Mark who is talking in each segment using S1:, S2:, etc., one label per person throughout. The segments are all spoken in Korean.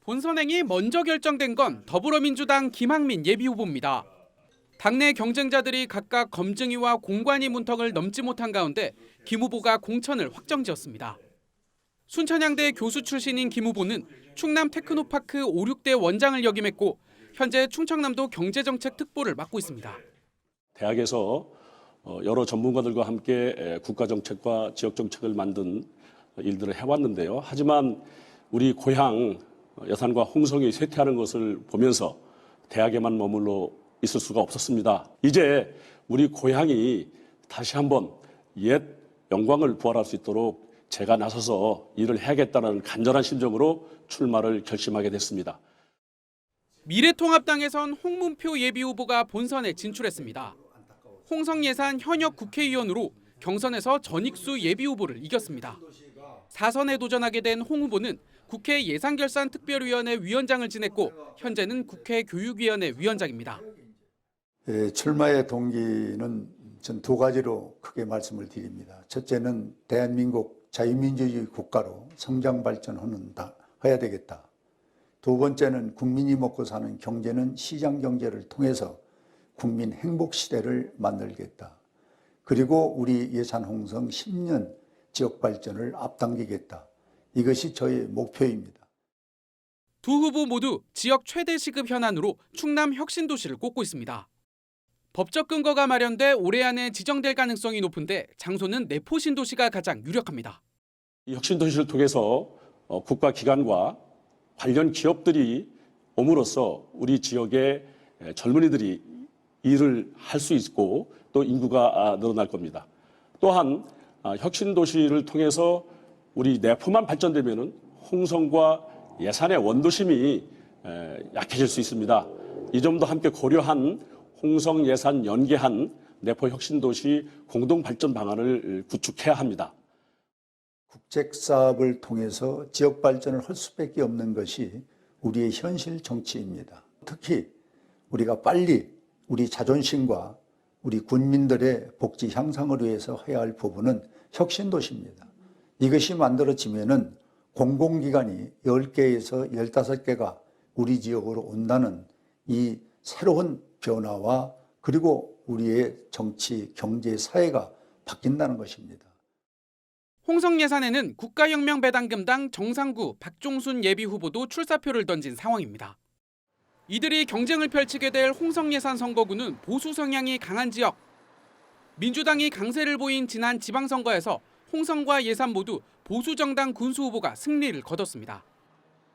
S1: 본선행이 먼저 결정된 건 더불어민주당 김학민 예비후보입니다. 당내 경쟁자들이 각각 검증위와 공관위 문턱을 넘지 못한 가운데 김 후보가 공천을 확정지었습니다. 순천향대 교수 출신인 김 후보는 충남 테크노파크 5, 6대 원장을 역임했고 현재 충청남도 경제정책 특보를 맡고 있습니다.
S2: 대학에서 어, 여러 전문가들과 함께 에, 국가 정책과 지역 정책을 만든 일들을 해왔는데요. 하지만 우리 고향 여산과 홍성이 쇠퇴하는 것을 보면서 대학에만 머물러 있을 수가 없었습니다. 이제 우리 고향이 다시 한번 옛 영광을 부활할 수 있도록 제가 나서서 일을 해야겠다는 간절한 심정으로 출마를 결심하게 됐습니다.
S1: 미래통합당에선 홍문표 예비후보가 본선에 진출했습니다. 홍성예산 현역 국회의원으로 경선에서 전익수 예비후보를 이겼습니다. 사선에 도전하게 된 홍 후보는 국회 예산결산특별위원회 위원장을 지냈고 현재는 국회 교육위원회 위원장입니다.
S3: 예, 출마의 동기는 전 두 가지로 크게 말씀을 드립니다. 첫째는 대한민국 자유민주주의 국가로 성장 발전하는 다 해야 되겠다. 두 번째는 국민이 먹고 사는 경제는 시장 경제를 통해서 국민 행복 시대를 만들겠다. 그리고 우리 예산 홍성 10년 지역 발전을 앞당기겠다. 이것이 저의 목표입니다.
S1: 두 후보 모두 지역 최대 시급 현안으로 충남 혁신 도시를 꼽고 있습니다. 법적 근거가 마련돼 올해 안에 지정될 가능성이 높은데 장소는 내포 신도시가 가장 유력합니다.
S2: 이 혁신 도시를 통해서 어, 국가 기관과 관련 기업들이 옴으로써 우리 지역의 에, 젊은이들이 일을 할 수 있고 또 인구가 아, 늘어날 겁니다. 또한 아, 혁신도시를 통해서 우리 내포만 발전되면은 홍성과 예산의 원도심이 에, 약해질 수 있습니다. 이 점도 함께 고려한 홍성 예산 연계한 내포 혁신도시 공동 발전 방안을 구축해야 합니다.
S3: 국책 사업을 통해서 지역 발전을 할 수밖에 없는 것이 우리의 현실 정치입니다. 특히 우리가 빨리 우리 자존심과 우리 군민들의 복지 향상을 위해서 해야 할 부분은 혁신 도시입니다. 이것이 만들어지면은 공공기관이 10개에서 15개가 우리 지역으로 온다는 이 새로운 변화와 그리고 우리의 정치, 경제, 사회가 바뀐다는 것입니다.
S1: 홍성 예산에는 국가혁명배당금당 정상구 박종순 예비 후보도 출사표를 던진 상황입니다. 이들이 경쟁을 펼치게 될 홍성 예산 선거구는 보수 성향이 강한 지역. 민주당이 강세를 보인 지난 지방선거에서 홍성과 예산 모두 보수 정당 군수 후보가 승리를 거뒀습니다.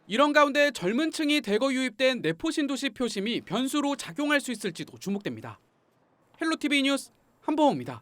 S1: 이런 가운데 젊은 층이 대거 유입된 내포 신도시 표심이 변수로 작용할 수 있을지도 주목됩니다. 헬로티비 뉴스 한보호입니다.